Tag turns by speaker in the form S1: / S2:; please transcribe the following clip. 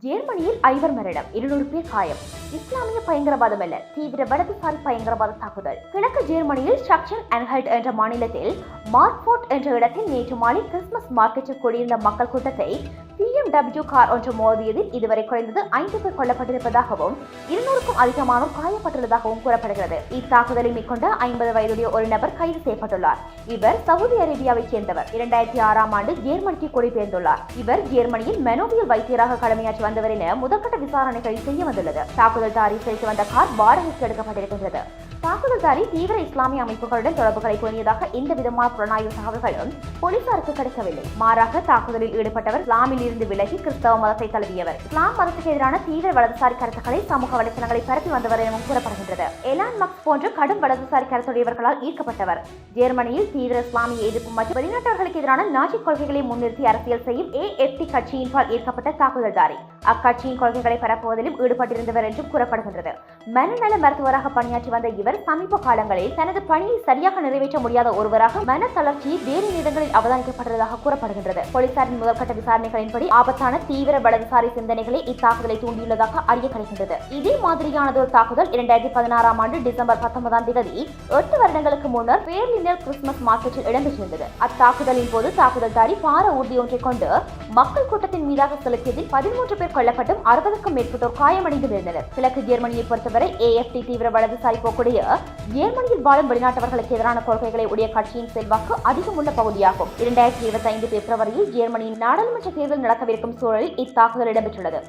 S1: ஜெர்மனியில் ஐவர் மரணம். இருநூறு பேர் காயம். இஸ்லாமிய பயங்கரவாதம் அல்ல தீவிர வலதுசாரி பயங்கரவாத தாக்குதல். கிழக்கு ஜெர்மனியில் ஷக்ஷன் அன்ஹல்ட் என்ற மாநிலத்தில் மார்க்போர்ட் என்ற இடத்தில் நேற்று மாலை கிறிஸ்துமஸ் மார்க்கெட்டில் கூடியிருந்த மக்கள் கூட்டத்தை பிஎம்டபிள்யூ கார் ஒன்று மோதியதில் இதுவரை குறைந்தது ஐந்து பேர் கொல்லப்பட்டிருப்பதாகவும் இருநூறுக்கும் அதிகமானோர் காயப்பட்டுள்ளதாகவும் கூறப்படுகிறது. இத்தாக்குதலை மேற்கொண்ட ஐம்பது வயதுடைய ஒரு நபர் கைது செய்யப்பட்டுள்ளார். இவர் சவுதி அரேபியாவைச் சேர்ந்தவர். இரண்டாயிரத்தி ஆறாம் ஆண்டு ஜேர்மனிக்கு குடிபெயர்ந்துள்ளார். இவர் ஜேர்மனியில் மெனோவியல் வைத்தியராக கடமையாற்றி வந்தவர் என முதற்கட்ட விசாரணைகள் செய்ய வந்துள்ளது தாக்குதல்தாரி செய்து வந்த கார் வாடகைக்கு எடுக்கப்பட்டிருக்கின்றது. தாக்குதல்தாரி தீவிர இஸ்லாமிய அமைப்புகளுடன் தொடர்புகளை பேணியதாக எந்த விதமான புலனாய்வு தகவல்களும் போலீசாருக்கு கிடைக்கவில்லை. மாறாக தாக்குதலில் ஈடுபட்டவர் இஸ்லாமில் இருந்து விலகி கிறிஸ்தவ மதத்தை தழுவியவர். இஸ்லாம் மதத்துக்கு எதிரான தீவிர வலதுசாரி கருத்துக்களை சமூக வலைத்தளங்களை பரப்பி வந்தவர் எனவும் கூறப்படுகின்றது. எலான் மக்ஸ் போன்ற கடும் வலதுசாரி கருத்துடையவர்களால் ஈர்க்கப்பட்டவர். ஜெர்மனியில் தீவிர இஸ்லாமிய எதிர்ப்பு மற்றும் வெளிநாட்டவர்களுக்கு எதிரான நாஜி கொள்கைகளை முன்னிறுத்தி அரசியல் செய்யும் ஏஎஃப்டி கட்சியின்பால் ஈர்க்கப்பட்ட தாக்குதல்தாரி அக்கட்சியின் கொள்கைகளை பரப்புவதிலும் ஈடுபட்டிருந்தவர் என்றும் கூறப்படுகின்றது. மனநல மருத்துவராக பணியாற்றி வந்த இவர் சமீப காலங்களில் தனது பணியை சரியாக நிறைவேற்ற முடியாத ஒருவராக மன தளர்ச்சி வேறு நேரங்களில் அவதானிக்கப்பட்டதாக கூறப்படுகின்றது. போலீசாரின் முதற்கட்ட விசாரணைகளின்படி ஆபத்தான தீவிர வலதுசாரி சிந்தனைகளை இத்தாக்குதலை தூண்டியுள்ளதாக அறிய கிடைக்கின்றது இதே மாதிரியானதொரு தாக்குதல் இரண்டாயிரத்தி பதினாறாம் ஆண்டு டிசம்பர் பத்தொன்பதாம் தேதி எட்டு வருடங்களுக்கு முன்னர் பேர்லினர் கிறிஸ்துமஸ் மார்க்கெட்டில் இடம்பெற்றிருந்தது. அத்தாக்குதலின் போது தாக்குதல்தாரி பார ஊர்தி ஒன்றை கொண்டு மக்கள் கூட்டத்தின் மீதாக செலுத்தியதில் பதிமூன்று பேர் கொல்லப்பட்டும் அறுபதுக்கும் மேற்பட்டோர் காயமடைந்து விழுந்தனர். கிழக்கு ஜெர்மனியை பொறுத்தவரை ஏஎஃப்டி தீவிர வலதுசாரி போக்குடைய ஜெர்மனியில் வாழும் வெளிநாட்டவர்களுக்கு எதிரான கொள்கைகளை உடைய கட்சியின் செல்வாக்கு அதிகம் உள்ள பகுதியாகும். இரண்டாயிரத்தி இருபத்தி ஐந்து பிப்ரவரியில் ஜெர்மனியின் நாடாளுமன்ற தேர்தல் நடக்கவிருக்கும் சூழலில் இத்தாக்குதல் இடம்பெற்றுள்ளது.